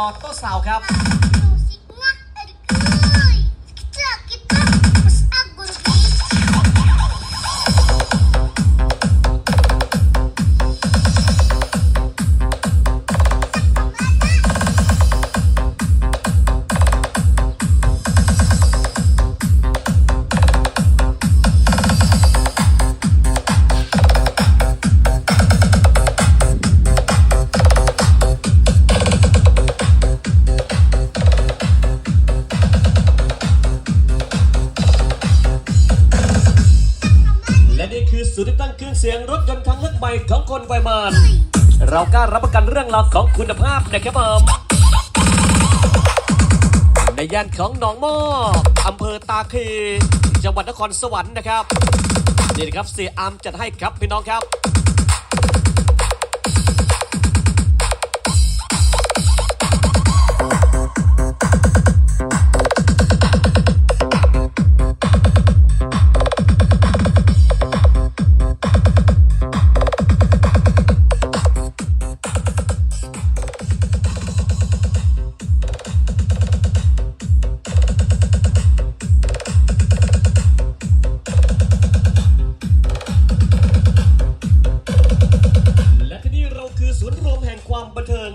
ออโต้ซาวครับ นี่คือสูตรติดตั้งเครื่องเสียงรถยนต์ทั้งลึกใหม่ของคนไวมานเรากล้ารับประกันเรื่องราวของคุณภาพนะครับผมในย่านของหนองมอกอำเภอตาคีจังหวัดนครสวรรค์นะครับนี่นะครับเสียอามจัดให้ครับพี่น้องครับ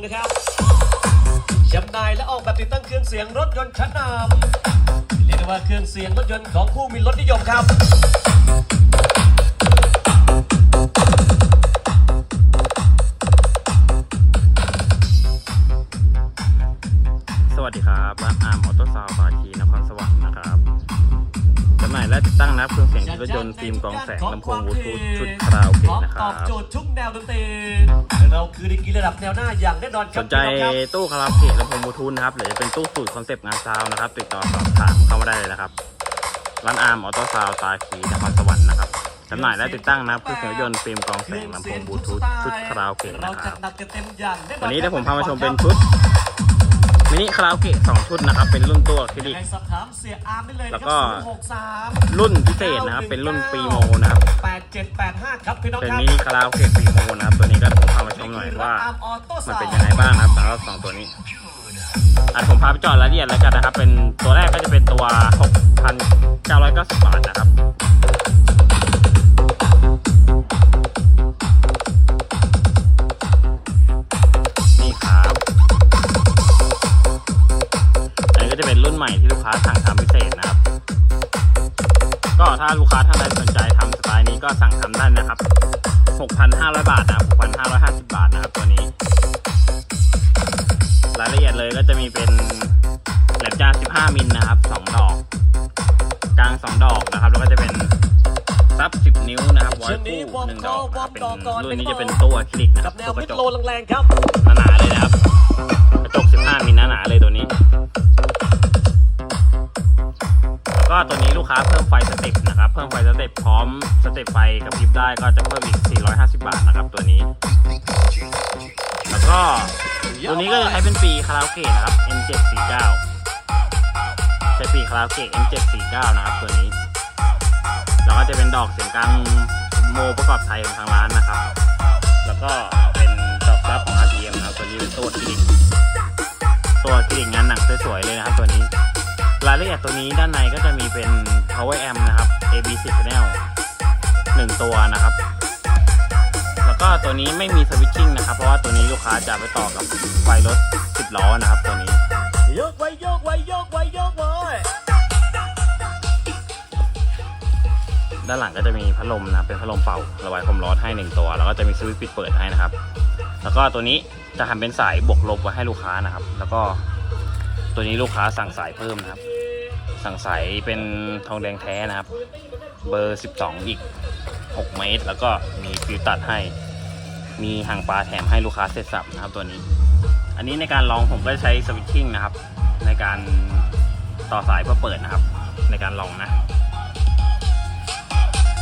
นะครับจำหน่ายและออกแบบติดตั้งเครื่องเสียงรถยนต์ชั้นนำเรียกได้ว่าเครื่องเสียงรถยนต์ของผู้มีรถนิยมครับสวัสดีครับร้านอาร์มออโต้ซาวด์ปาคีนครสวรรค์นะครับ จำหน่ายและติดตั้งนะครับเครื่องเสียงรถยนต์ฟิล์มกรองแสงลำโพงบลูทูธชุดคาราโอเกะนะคตรัอบบโจทย์ทุกแนวดนตรีเราคือดีกรีระดับแนวหน้าอย่างแน่นอนคสรับนใจพี่น้องครับตู้คาราโอเกะลำโพงบลูทูธนะครับหรือจะเป็นตู้สูตรคอนเซปต์งานซาวน์นะครับ ติดต่อสอบถามเข้ามาได้เลยนะครับร้านอาร์มออโต้ซาวด์ตาคีนครสวรรค์นะครับจำหน่ายและติดตั้งนะครับเครื่องเสียงรถยนต์ฟิล์มกรองแสงลำโพงบลูทูธชุดคาราโอเกะเรานะคจัรัดบหนักกันเต็มอย่างแน่นอนวันนี้เดี๋ยวผมพามาชมเป็นชุด มินิคาราโอเกะสองชุดนะครับ เป็นรุ่นตัวคลิยังนิกไงสอบถามเสียอาร์มได้เลยแล้วนะคก็รับ063รุ่นพิเศษนะครับ เป็นรุ่นปีโมนะครับ8785ครับพี่น้องเป็นครับมินิคาราโอเกะปีโมนะครับ ตัวนี้ก็ผมพามาชมหน่อยว่าอาร์มออโต้มันซาวเป็นยังไงบ้างนะครับสำหรับสองตัวนี้อะผมพาไปจอดรายละเอียดแล้วกันนะครับ เป็นตัวแรกก็จะเป็นตัว 6,990 บาทนะครับ ค้าสั่งทำพิเศษนะครับ ก็ถ้าลูกค้าท่านใดสนใจทำสไตล์นี้ก็สั่งทำได้นะครับ 6,500 บาทนะครับ6,550 บาทนะครับตัวนี้ รายละเอียดเลยก็จะมีเป็นแหลมจาน15มิลนะครับ 2 ดอก กลาง 2 ดอกนะครับ แล้วก็จะเป็นซับ 10 นิ้วนะครับไว้คู่หนึ่งดอกนะครับเป็นรุ่นนี้จะเป็นตัวอะคริลิกนะคกัรับบแนตัววกมิระดจกโลแรงๆครับหนาๆเลยนะครับ กระจก 15มิลหนาๆเลยตัวนี้แล้ว ก็ตัวนี้ลูกค้าเพิ่มไฟสเต็ปนะครับ เพิ่มไฟสเต็ปพร้อมสเต็ปไฟกับพริบได้ก็จะเพิ่มอีก 450 บาทนะครับตัวนี้ แล้วก็ตัวนี้ก็จะใช้เป็นปีคาราโอเกะนะครับ M749 ใช้ปีคาราโอเกะ M749 นะครับตัวนี้ แล้วก็จะเป็นดอกเสียงกลางโมประกอบไทยของทางร้านนะครับ แล้วก็เป็นดอกซับของ RPM นะครับตัวนี้เป็นตัวคลิกตัวคลินิกงานหนังสวยๆเลยนะครับตัวนี้ รายละเอียดตัวนี้ด้านในก็จะมีเป็น power amp นะครับ AB10 channel หนึ่งตัวนะครับ แล้วก็ตัวนี้ไม่มีสวิตชิ่งนะครับ เพราะว่าตัวนี้ลูกค้าจะไปต่อกับไฟรถ 10 ล้อนะครับตัวนี้ยกไว้ยกไว้ยกไว้ยกไว้ด้านหลังก็จะมีพัดลมนะเป็นพัดลมเป่าระบายความร้อนให้หนึ่งตัว แล้วก็จะมีสวิตช์ปิดเปิดให้นะครับ แล้วก็ตัวนี้จะทำเป็นสายบวกลบไว้ให้ลูกค้านะครับ แล้วก็ตัวนี้ลูกค้าสั่งสายเพิ่มนะครับ สั่งสายเป็นทองแดงแท้นะครับ เบอร์ 12 อีก 6 เมตร แล้วก็มีฟิวตัดให้ มีหางปลาแถมให้ลูกค้าเสร็จสับนะครับตัวนี้ อันนี้ในการลองผมก็ใช้สวิตชิ่งนะครับ ในการต่อสายเพื่อเปิดนะครับ ในการลองนะ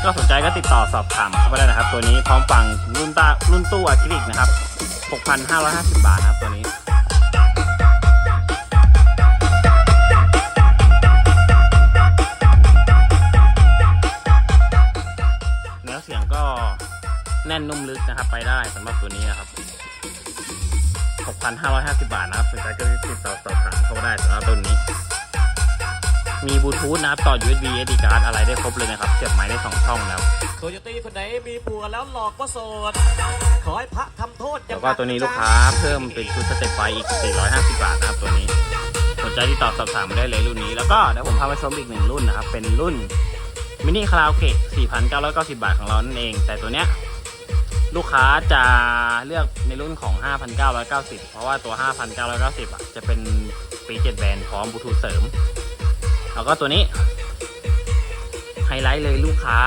ก็สนใจก็ติดต่อสอบถามเข้ามาได้นะครับ ตัวนี้พร้อมฟังรุ่นตารุ่นตู้อะคริลิกนะครับ 6,550 บาทนะครับตัวนี้ เสียงก็แน่นนุ่มลึกนะครับ ไปได้สำหรับตัวนี้นะครับ 6,550 บาทนะครับสนใจก็ติดต่อสอบถามเข้ามาได้สำหรับรุ่นนี้ มีบลูทูธนะครับต่อ USB SD card อะไรได้ครบเลยนะครับเสียบไม้ได้2ช่องนะครับโคโยตี้คนไหนมีผัวแล้วหลอกว่าโสด ขอให้พระทำโทษอย่าแล้วก็ตัวนี้ลูกค้าเพิ่มเป็นชุดสเต็ปไฟอีก 450 บาทนะครับตัวนี้สนใจติดต่อสอบถามได้เลยรุ่นนี้ แล้วก็เดี๋ยวผมพาไปชมอีกหนึ่งรุ่นนะครับเป็นรุ่น มินิคาราโอเกะ 4,990 บาทของเรานั่นเอง แต่ตัวเนี้ยลูกค้าจะเลือกในรุ่นของ 5,990 เพราะว่าตัว 5,990 อะ จะเป็นปี7แบนพร้อมบลูทูธเสริม แล้วก็ตัวนี้ ไฮไลท์เลยลูกค้า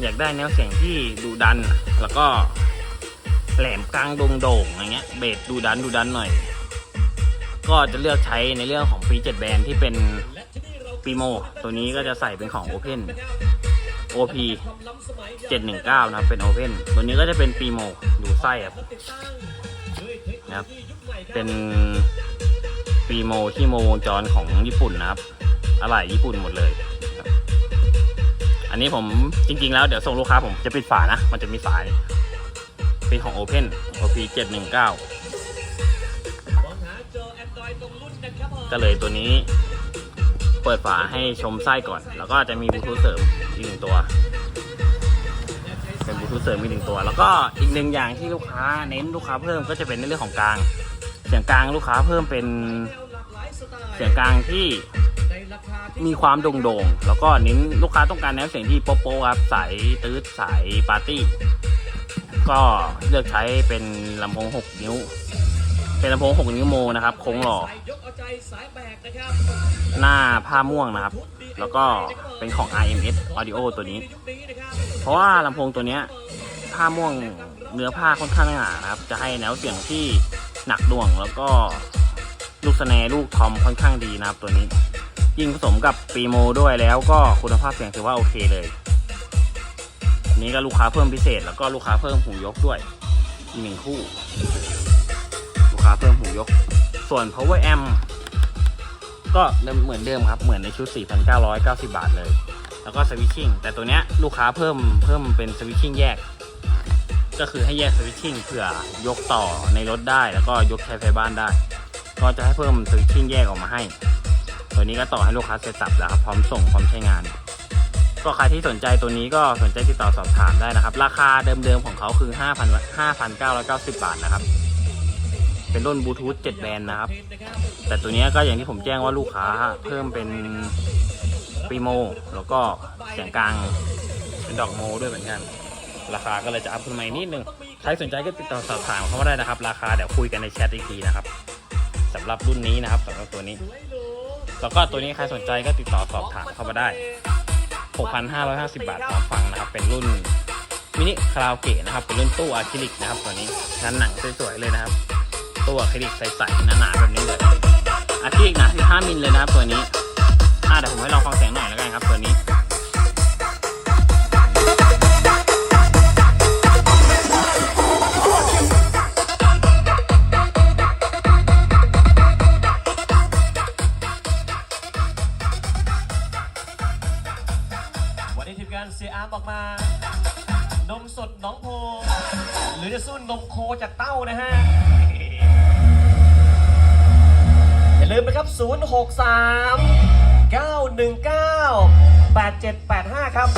อยากได้แนวเสียงที่ดุดัน แล้วก็แหลมกลางโด่งๆอย่างเงี้ย เบสดูดันดูดันหน่อย ก็จะเลือกใช้ในเรื่องของปี7แบนที่เป็นีโมตัวนี้ก็จะใส่เป็นของ Open OP 719 นะครับ เป็น Open ตัวนี้ก็จะเป็นปีโมดูไส้ครับนะครับ เป็นปีโมที่โมวงจรของญี่ปุ่นนะครับอะไหล่ญี่ปุ่นหมดเลย อันนี้ผมจริง ๆ แล้วเดี๋ยวส่งลูกค้าผมจะปิดฝานะ มันจะมีฝาเป็นของ Open OP 719ก็เลยตัวนี้ เปิดฝาให้ชมไส้ก่อน แล้วก็จะมีบลูทูธเสริมอีกหนึ่งตัว เป็นบลูทูธเสริมอีกหนึ่งตัว แล้วก็อีกหนึ่งอย่างที่ลูกค้าเน้นลูกค้าเพิ่มก็จะเป็นในเรื่องของกลาง เสียงกลางลูกค้าเพิ่มเป็นเสียงกลางที่ในราคาที่มีความโด่งๆ แล้วก็เน้นลูกค้าต้องการแนวเสียงที่โป๊ะๆครับสายตืดสายปาร์ตี้ ก็เลือกใช้เป็นลำโพง 6 นิ้ว เป็นลำโพง6นิ้วโมนะครับโค้งหล่อสายยกเอาใจสายแบกนะครับหน้าผ้าม่วงนะครับ แล้วก็เป็นของ RMS Audio ตัวนี้ยุคนี้นะครับเพราะว่าลำโพงตัวเนี้ยผ้าม่วงเนื้อผ้าค่อนข้างหนานะครับ จะให้แนวเสียงที่หนักหน่วงแล้วก็ลูกสแนร์ลูกทอมค่อนข้างดีนะครับตัวนี้ ยิ่งผสมกับปีโมด้วยแล้วก็คุณภาพเสียงถือว่าโอเคเลยอันนี้ก็ลูกค้าเพิ่มพิเศษ แล้วก็ลูกค้าเพิ่มหูยกด้วยอีกหนึ่งคู่าเพิ่มหูยก ส่วน power amp ก็เหมือนเดิมครับเหมือนในชุด 4,990 บาทเลย แล้วก็สวิตชิ่งแต่ตัวเนี้ยลูกค้าเพิ่มเพิ่มเป็นสวิตชิ่งแยก ก็คือให้แยกสวิตชิ่งเผื่อยกต่อในรถได้ แล้วก็ยกใช้ไฟบ้านได้ ก็จะให้เพิ่มสวิตชิ่งแยกออกมาให้ ตัวนี้ก็ต่อให้ลูกค้าเสร็จสับแล้วครับพร้อมส่งพร้อมใช้งาน ก็ใครที่สนใจตัวนี้ก็สนใจติดต่อสอบถามได้นะครับ ราคาเดิมๆของเขาคือ 5,000 5,990 บาทนะครับ เป็นรุ่นบลูทูธ7แบนนะครับ แต่ตัวนี้ก็อย่างที่ผมแจ้งว่าลูกค้าเพิ่มเป็นปีโม แล้วก็เสียงกลางเป็นดอกโมด้วยเหมือนกัน ราคาก็เลยจะอัพขึ้นมาอีกนิดนึง ใครสนใจก็ติดต่อสอบถามเข้ามาได้นะครับ ราคาเดี๋ยวคุยกันในแชทอีกทีนะครับสำหรับรุ่นนี้นะครับสำหรับตัวนี้ แล้วก็ตัวนี้ใครสนใจก็ติดต่อสอบถามเข้ามาได้ 6,550 บาทพร้อมฟังนะครับ เป็นรุ่นมินิคาราโอเกะนะครับ เป็นรุ่นตู้อะคริลิกนะครับตัวนี้งานหนังสวยๆเลยนะครับ ตัวอะคริลิกใสๆหนาๆแบบนี้เลยอะคริลิกหนา15มิลเลยนะครับตัวนี้อ่าเดี๋ยวผมให้ลองฟังเสียงหน่อยแล้วกันครับตัวนี้ 063 919 8785 ครับ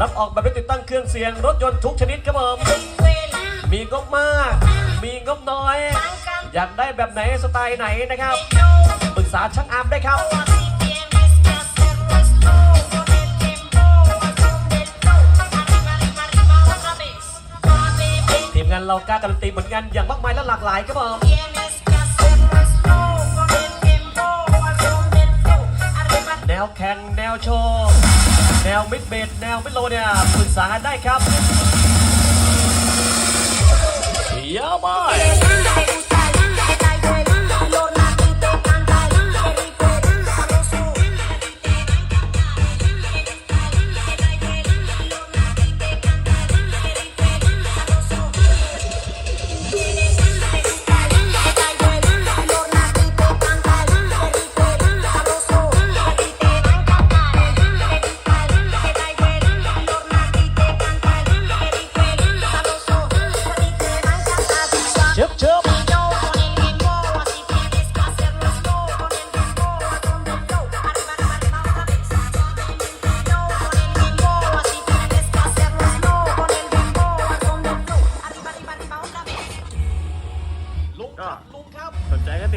รับออกแบบและติดตั้งเครื่องเสียงรถยนต์ทุกชนิดครับผม มีงบมาก มีงบน้อย อยากได้แบบไหนสไตล์ไหนนะครับ ปรึกษาช่างอาร์มได้ครับ เรากล้าการันตีผลงานอย่างมากมายและหลากหลายครับผม แนวแข่งแนวโชว์แนวมิดเบดแนวมิดโลเนี่ยปรึกษาได้ครับเยอะมา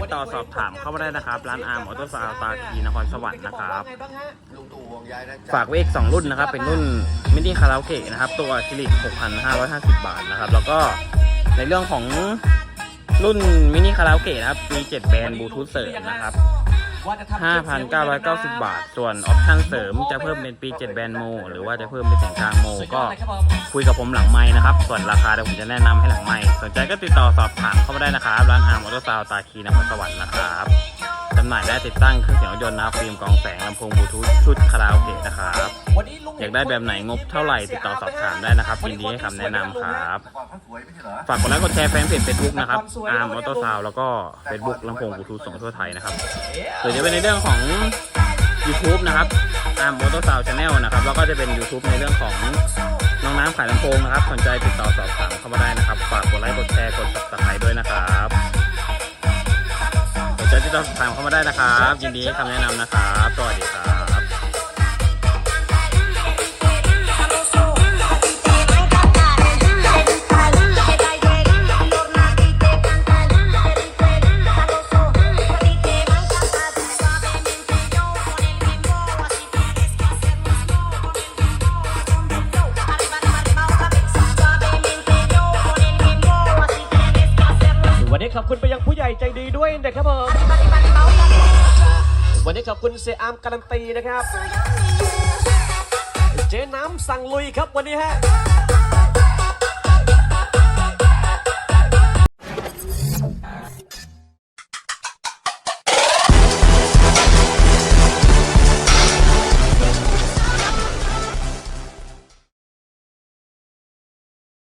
ดต่อสอบถามเข้ามาได้นะครับ ร้านอาร์มออโต้ซาวตาคีนครสวรรค์นะครับ ลุงตู่ห่วงใยนะจ๊ะฝากไว้อีก 2 รุ่นนะครับ เป็นรุ่นมินิคาราโอเกะนะครับ ตัวอะคริลิก 6,550 บาทนะครับ แล้วก็ในเรื่องของรุ่นมินิคาราโอเกะนะครับมี7แบรนด์บลูทูธเสริมนะครับ 5,990 บาท ส่วนออปชั่นเสริมจะเพิ่มเป็นปี7แบรนด์โม หรือว่าจะเพิ่มเป็นเสียงกลางโม ก็คุยกับผมหลังไม้นะครับ ส่วนราคาเดี๋ยวผมจะแนะนำให้หลังไม้สนใจก็ติดต่อสอบถามเข้ามาได้นะครับ ร้านอาร์มออโต้ซาวตาคีนครสวรรค์นะครับจำหน่ายและติดตั้งเครื่องเสียงรถยนต์นะครับฟิล์มกรองแสงลำโพงบลูทูธชุดคาราโอเกะนะครับอยากได้แบบไหนงบเท่าไหร่ติดต่อสอบถามได้นะครับยินดีให้คำแนะนำครับแต่ก่อนเขาสวยไม่ใช่เหรอฝากกดไลค์กดแชร์แฟนเพจเฟซบุ๊กนะครับอาร์มออโต้ซาวแล้วก็เฟซบุ๊กลำโพงบลูทูธส่งทั่วไทยนะครับส่วนจะเป็นในเรื่องของ YouTube นะครับอาร์มออโต้ซาวชาแนลนะครับแล้วก็จะเป็น YouTube ในเรื่องของน้องน้ำขายลำโพงนะครับสนใจติดต่อสอบถามเข้ามาได้นะครับ ฝากกดไลค์กดแชร์กด subscribe ด้วยนะครับ สนใจติดต่อสอบถามเข้ามาได้นะครับ ยินดีให้คำแนะนำนะครับสวัสดีครับ วันนี้ขอบคุณเซอามการันตีนะครับ เจ๊น้ำสั่งลุยครับวันนี้ฮะ